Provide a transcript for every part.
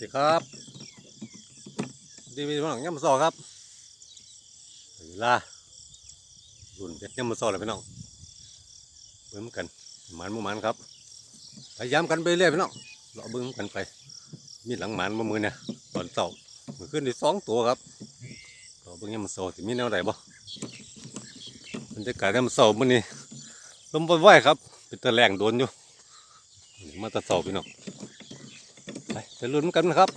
ดีครับ ดีมีพี่งย่ำมาซอครับถึงเวลารุ่นเป็ดย่ำมาซอเลยพี่น้องเบิ่มกันหมันมูหมันครับพยายามกันไปเรื่อยพี่น้องเราเบิ่มกันไป มีหลังหมันมามือเนี่ยตอนเต่ามือขึ้นได้สองตัวครับเราเบิ่งย่ำมาซอที่มีแนวไหนบ่บรรยากาศย่ำมาซอมื้อนี้ลมบ่ไหวครับ เป็นตะแรงโดนอยู่มาตะเสาพี่น้อง ไปไปลุ้นกันนะครับ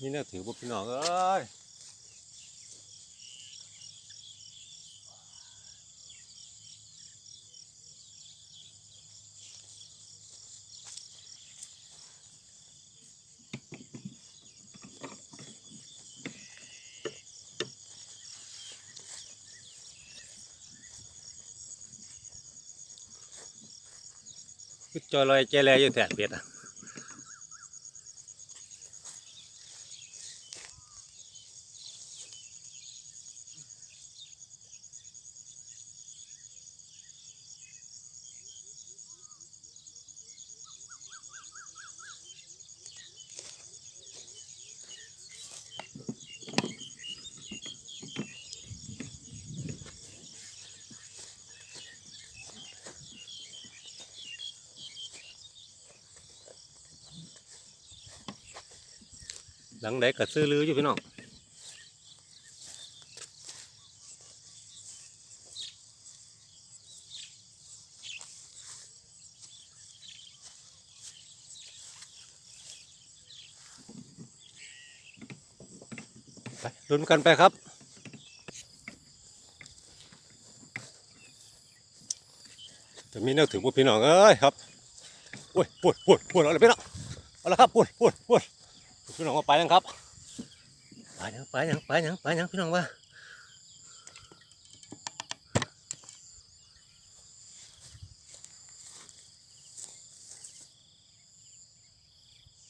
นี่น่าถือว่าพี่น้องเอ้ยจอยลอยใจแลอยู่แถบเบ็ดอะ หลังไหนก็ซื้อลืออยู่พี่น้องไปลุ้นกันไปครับจะมีแนวถึงพวกพี่น้องเอ้ยครับโอ้ยปวดปวดปวดเอาเลยพี่น้องเอาละครับปวดปวดปวด พี่น้องว่าไปยังครับไปยังไปยังไปยังไปยังพี่น้องว่า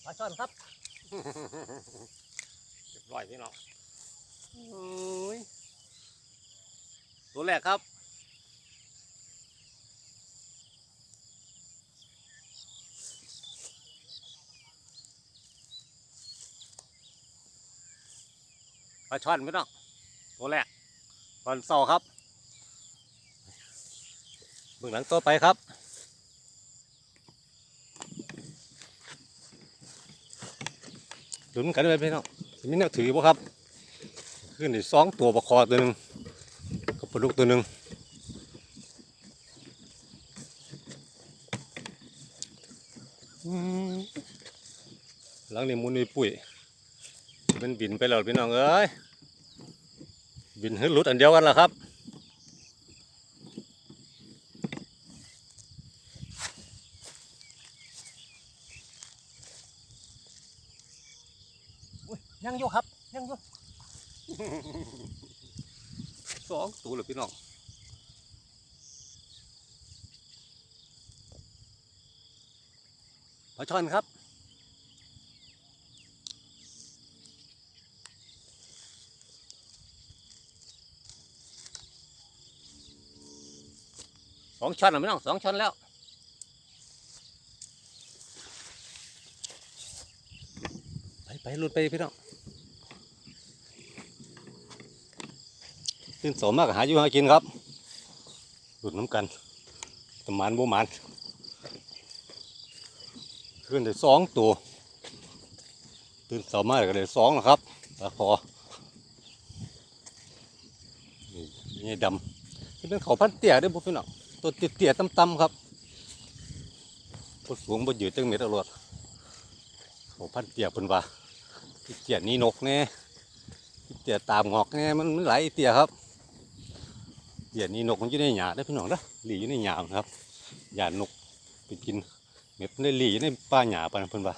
ปลาช่อนครับเรียบร้อยพี่น้องโอ้ยตัวแรกครับ ปลาช่อนพี่น้องตัวแรกตอนเสาครับเบื้องหลังตัวไปครับหลุนกันเลยพี่น้องมีแนวถือบ่ครับ ขึ้นอีกสองตัวปลาคอตัวหนึ่งกับปลาดุกตัวหนึ่งหลังนี้มุนมีปุ๋ย มันบินไปแล้วพี่น้องเอ้ยบินให้หลุดอันเดียวกันละครับอุ๊ยยังอยู่ครับยังอยู่สองตัวเลยพี่น้องปลาช่อนครับ องช้อนแล้วไม่ต้องสองช้อนแล้วไปไปลุดไปพี่น้องขึ้นสมมากหาอยู่หากินครับหลุดน้ำกันตมันโบหมันขึ้นได้สองตัวตื่นสมมากก็ได้สองนะครับตาคอนี่ดำเป็นเขาพันเตี้ยด้วยพวกพี่น้อง ตัวเตี้ยๆต่ำๆครับตัวสูงบ่ยืดจังเม็ดเอารวดเขาพันเตี้ยเพิ่นว่าเตี้ยนี่นกแน่เตี้ยตามงอกแน่มันมันหลเตี้ยครับเตี้ยนี่นกมันอยู่ในหญ้าได้พี่น้องเด้อหลีอยู่ในหญ้าครับหญ้านกไปกินเม็ดมันหลีอยู่ในป่าหญ้าปานนั้นเพิ่นว่า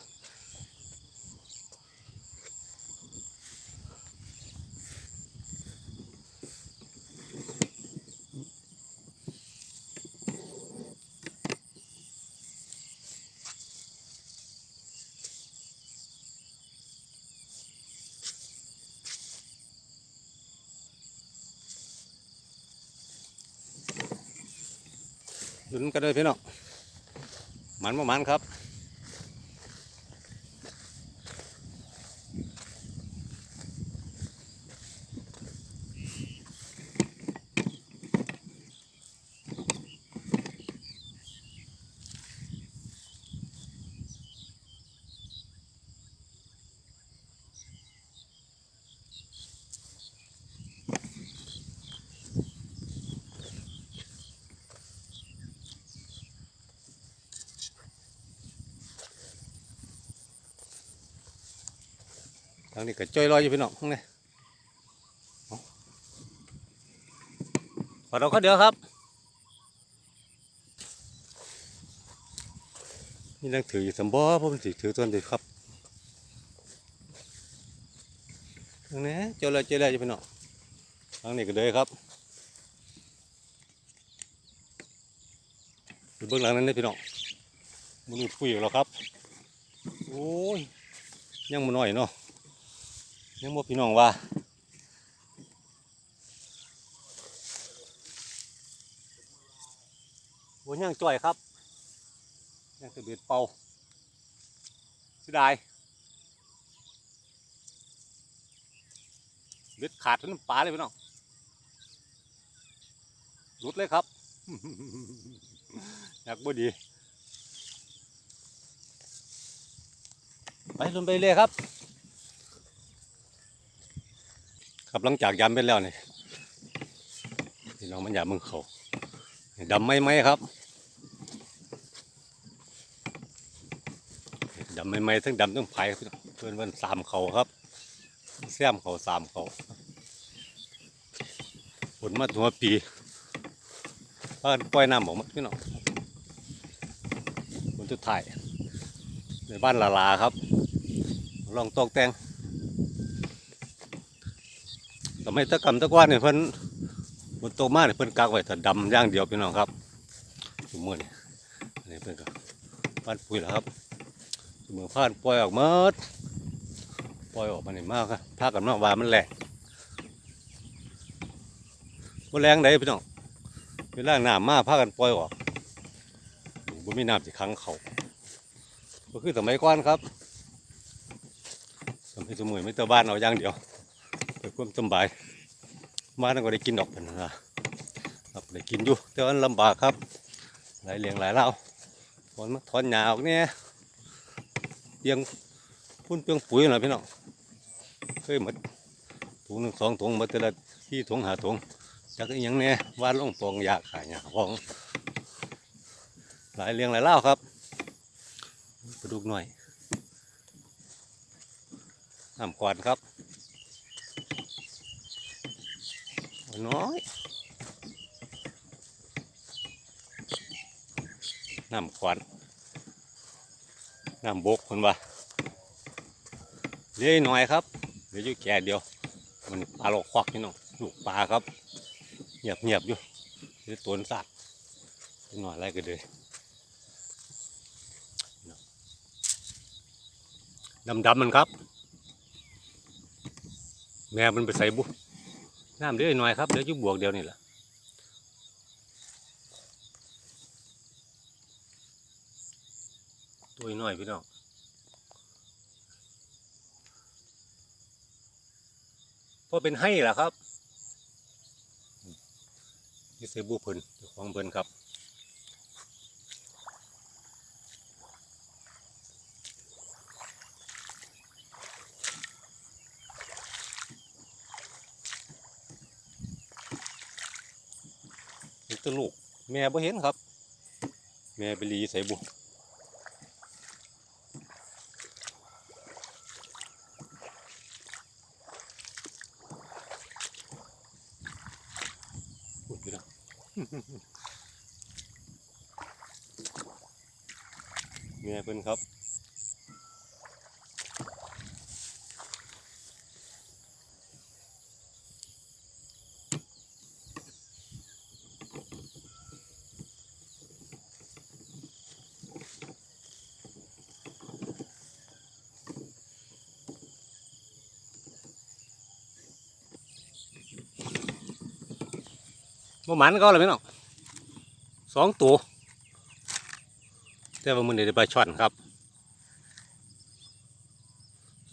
ลุ้นกันเลยพี่น้องมันบ่หมันครับ ทางนี้ก็จ้อยลอยอยู่พี่น้องข้างในเอาขอเราก็เดียวครับนี่นั่งถืออยู่สมบ่ผมสิถือตัวนี้ครับทางนี้จ้อยลอยจ้อยลอยอยู่พี่น้องทางนี้ก็เลยครับอยู่เบื้องหลังนั้นเลยพี่น้องมันคุยกับเราครับ โอ้ย ยังมาหน่อยเนาะ ยังบ่พี่น้องว่าโอ้ยยังจ่อยครับยังตะเบียดเป่าเสิดายเบ็ดขาดทั้งน้ำปลาเลยพี่น้องหลุดเลยครับอยากบ่ดี ไปลงไปเลยครับ ครับหลังจากยำไปแล้วนี่พี่น้องมันยำมึงเขาดำไม่ไหมครับดำไม่ไหมทั้งดำทั้งไผ่ครับพี่องเพื่อนวันสามเขาครับแซมเขาสามเขาฝนมาตัวปีพานปล่อยน้ำออกมาพี่น้องฝนจุดถ่ายในบ้านลาลาครับ ลองตกแต่ง ทำไมตะกำตะกวาดเนี่ยเพิ่นบนโตมาเนี่ยเพิ่นกักไว้แต่ดำอย่างเดียวพี่น้องครับถุมือนี่อันนี้เพิ่นก็บ้านปุ๋ยแล้วครับถุมือผ่านปล่อยออกมดปล่อยออกมาเนี่มากครับพากันมาว่ามันแรงบ่แรงไดพี่น้องเวลาหน้ำมาพากันปล่อยออกบ่มีน้ำสิขังเขาก็คือสมัยก่อนครับทำให้สมุยไม่เตอบ้านเอาอย่างเดียว เพื่ความสบาย มานั่นก็ได้กินดอกเป็นนะครับได้กินอยู่แต่ว่าลำบากครับ หลายเลี้ยงหลายเล่าถอนมาถอนหญ้าออกเนี่ยเพียงพุ่นเพียงปุ๋ยหน่อยพี่น้องเคยหมดถุงหนึ่งสองถุงหมาแต่ละที่ถุงหาถุงจากอีหยังเนี่ยว่านลงปองยาขายหญ้าของหลายเลี้ยงหลายเล่าครับกระดูกหน่อยน้ำขวนครับ น้อยน้ำขวานน้ำบกคนว่าเลี้ยหน่อยครับเดี๋ยวอยู่แก่เดียว มันปลาหลอกควักนี่น้องลูกปลาครับเงียบเงียบๆอยู่เดี๋ยวตัวนสัตว์หน่อยอะไรก็เลยดำดำๆมันครับ แม่มันไปใส่บุ น้ำเดือดหน่อยครับเดี๋ยวจะบวกเดียวนี่แหละตัวน้อยพี่น้องพอเป็นให้ล่ะครับนี่เสบุเพิ่นของเพิ่นครับ นี่ตัวลูก แม่บ่เห็นครับ แม่ไปรีใส่บุเมียเพิ่นครับ บ่หมันก็เลยพี่น้องสองตัวแต่ว่ามันได้ปลาช่อนครับ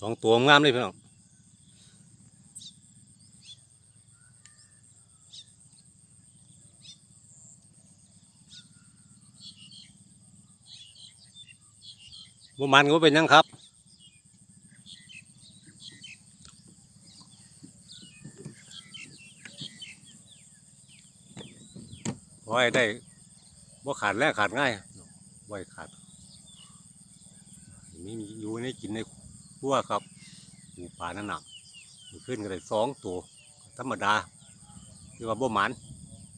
สองตัวงามเลยพี่น้องบ่มันก็เป็นยังครับ ไว้ได้บ่ขาดแรกขาดง่ายไว้ขาดมีอยู่ในกินในครัวครับปูปลานั่นน่ะมันขึ้นก็ได้สองตัวธรรมดาคือว่าบ่หมัน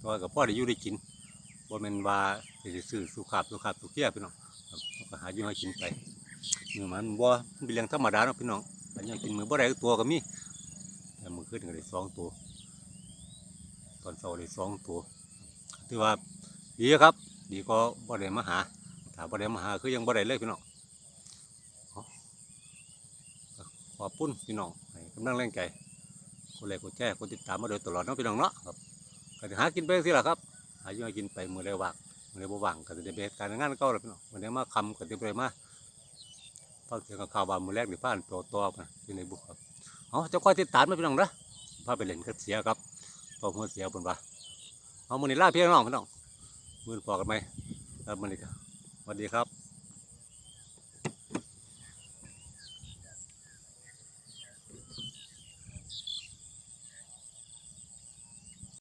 ตัวกับพ่อได้อยู่ได้กินบ่แม่นว่าสิซื้อสุขาบสุขาบสุเกียพี่น้องก็หาอยู่ให้กินไปมือมันบ่เป็นเรื่องธรรมดาเนาะพี่น้องอันนี้กินมือบ่ได้ตัวก็มีแต่มือขึ้นก็ได้สองตัวตอนเช้าได้สองตัว ถือว่าดีครับ ดีก็บ่ได้มาหาถ้าบ่ได้มาหาคือยังบ่ได้เลยพี่น้องขอบคุณพี่น้องให้กำลังแรงใจคนแรกคนแจ้คนติดตามมาโดยตลอดเนาะพี่น้องเนาะครับก็จะหากินไปสิล่ะครับ หาอยู่กินไปมือใดว่างมือใดบ่ว่างก็จะได้เฮ็ดการงานเก่าแล้วพี่น้องมือใดมาคำก็จะไปมาฟังเสียงข่าวว่ามือแรกหรือผ่านตัวต่อมาอยู่ในบุกครับเอาเจ้าก้อยติดตามมาพี่น้องนะพาไปเล่นกับเสียครับพอหัวเสียบนว่า เอามือนี่ลาพี่น้องพี่น้องมือพอกันไหมครับมือนี่ครับสวัสดีครับ